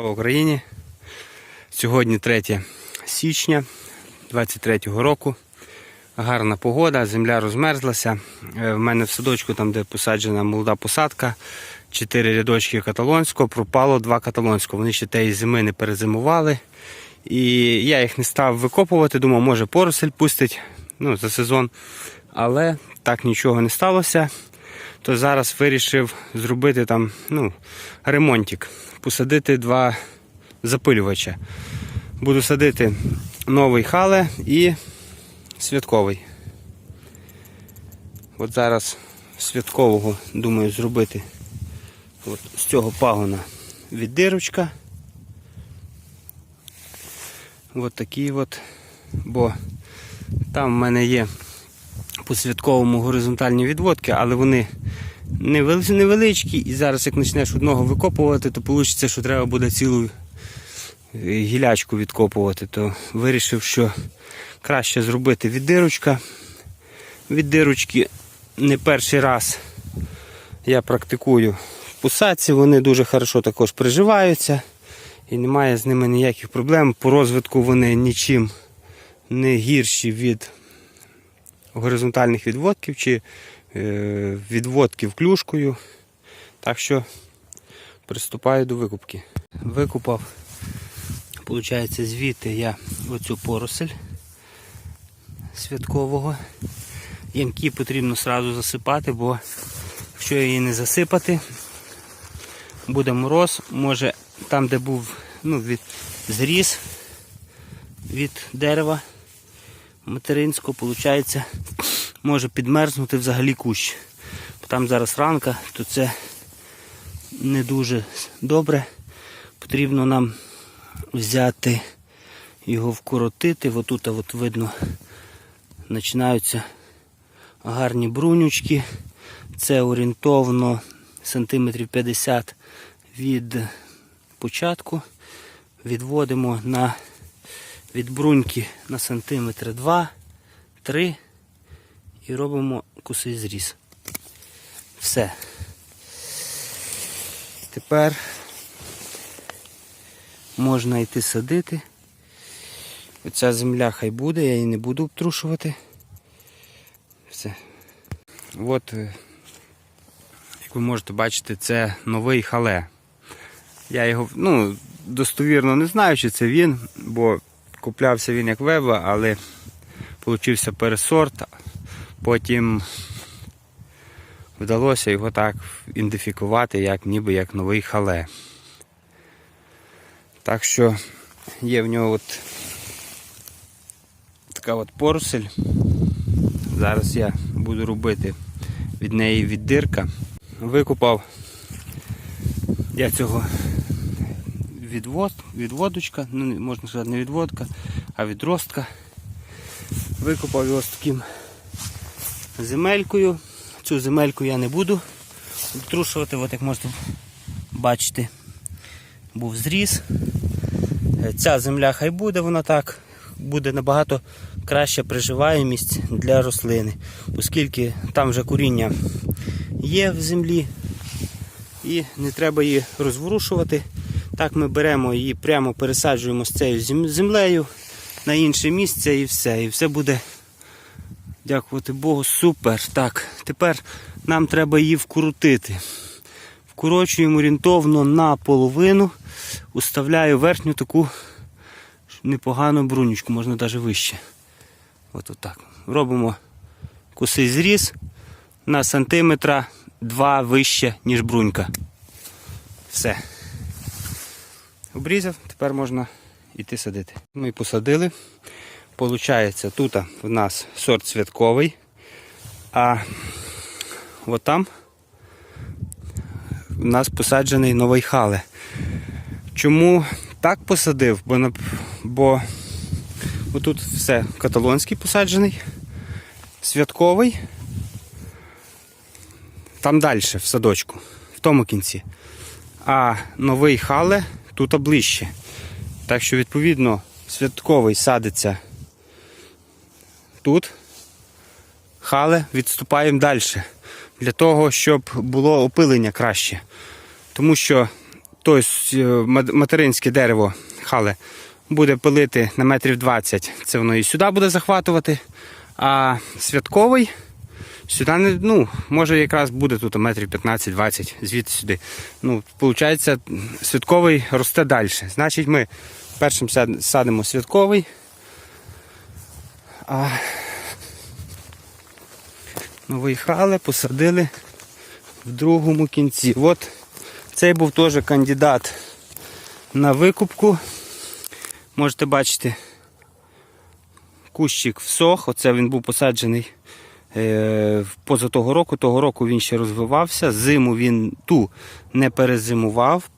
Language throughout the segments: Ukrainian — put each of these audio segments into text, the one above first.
Слава Україні! Сьогодні 3 січня 23-го року. Гарна погода, земля розмерзлася. Е, В мене в садочку, там де посаджена молода посадка, 4 рядочки каталонського, пропало 2 каталонського. Вони ще тієї зими не перезимували. І я їх не став викопувати, думав, може поросель пустить ну, за сезон. Але так нічого не сталося. То зараз вирішив зробити там ну, ремонтик, посадити два запилювача. Буду садити новий хале і святковий. От зараз святкового думаю зробити от з цього пагона віддирочка. От такий от, бо там в мене є по святковому горизонтальні відводки, але вони невеличкі. І зараз, як почнеш одного викопувати, то вийде, що треба буде цілу е, гілячку відкопувати. То вирішив, що краще зробити віддирочка. Віддирочки не перший раз я практикую в посадці, вони дуже хорошо також приживаються і немає з ними ніяких проблем. По розвитку вони нічим не гірші від горизонтальних відводків чи е, відводків клюшкою. Так що приступаю до викупки. Викупав, виходить, звідти я оцю поросель святкового. Ямки потрібно одразу засипати, бо якщо її не засипати, буде мороз, може там, де був ну, від, зріз від дерева материнського, виходить, може підмерзнути взагалі кущ. Там зараз ранка, то це не дуже добре. Потрібно нам взяти його вкоротити. Отут от видно починаються гарні брунючки. Це орієнтовно сантиметрів 50 від початку. Відводимо на від бруньки на сантиметр 2-3 і робимо косий зріз. Все. Тепер можна йти садити. Оця земля хай буде, я її не буду обтрушувати. Все. От, е, як ви можете бачити, це новий хале. Я його ну, достовірно не знаю, чи це він, бо куплявся він як веба, але получився пересорт. Потім вдалося його так ідентифікувати, як ніби як новий хале. Так що є в нього от така от поросель. Зараз я буду робити від неї віддирка. Викупав я цього відвод, відводочка, ну можна сказати не відводка, а відростка. Викопав його з таким земелькою. Цю земельку я не буду обтрушувати, от як можете бачити, був зріз. Е, Ця земля хай буде, вона так буде набагато краща приживаємість для рослини, оскільки там вже коріння є в землі і не треба її розворушувати. Так ми беремо її, прямо пересаджуємо з цією землею на інше місце і все. І все буде, дякувати Богу, супер. Так, тепер нам треба її вкрутити. Вкорочуємо орієнтовно на половину, уставляю верхню таку непогану брунючку, можна навіть вище. От отак. Робимо косий зріз на сантиметра 2 вище, ніж брунька. Все. Обрізав, тепер можна йти садити. Ми посадили. Получається, тут в нас сорт святковий, а от там у нас посаджений новий хале. Чому так посадив? Бо, бо отут все каталонський посаджений, святковий. Там далі, в садочку, в тому кінці. А новий хале тут ближче. Так що, відповідно, святковий садиться тут. Хале відступаємо далі. Для того, щоб було опилення краще. Тому що тобто материнське дерево хали буде пилити на метрів 20, це воно і сюди буде захватувати. А святковий сюди не, ну, може якраз буде тут метрів 15-20, звідти сюди. Ну, виходить, святковий росте далі. Значить, ми першим садимо святковий. А ну, виїхали, посадили в другому кінці. От цей був теж кандидат на викупку. Можете бачити, кущик всох. Оце він був посаджений поза того року. Того року він ще розвивався. Зиму він ту не перезимував.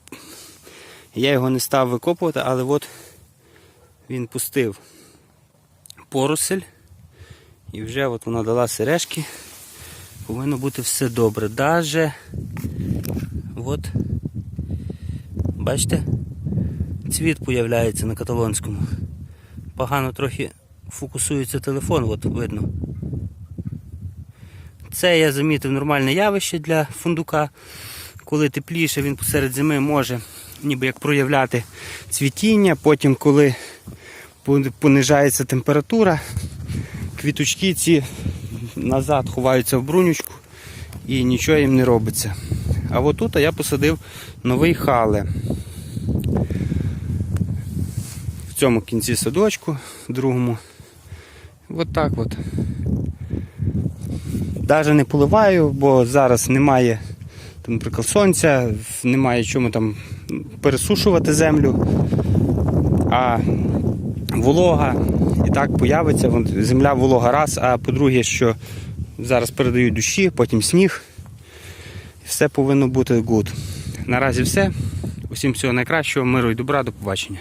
Я його не став викопувати, але от він пустив поросель. І вже от вона дала сережки. Повинно бути все добре. Даже от, бачите, цвіт появляється на каталонському. Погано трохи фокусується телефон, от видно. Це я замітив нормальне явище для фундука. Коли тепліше, він посеред зими може ніби як проявляти цвітіння. Потім, коли понижається температура, квіточки ці назад ховаються в брунючку і нічого їм не робиться. А от тут я посадив новий хале. В цьому кінці садочку, другому. От так от. Навіть не поливаю, бо зараз немає, наприклад, сонця, немає чому там пересушувати землю. А волога і так появиться. Земля волога раз, а по-друге, що зараз передають душі, потім сніг. Все повинно бути good. Наразі все. Усім всього найкращого, миру і добра, до побачення.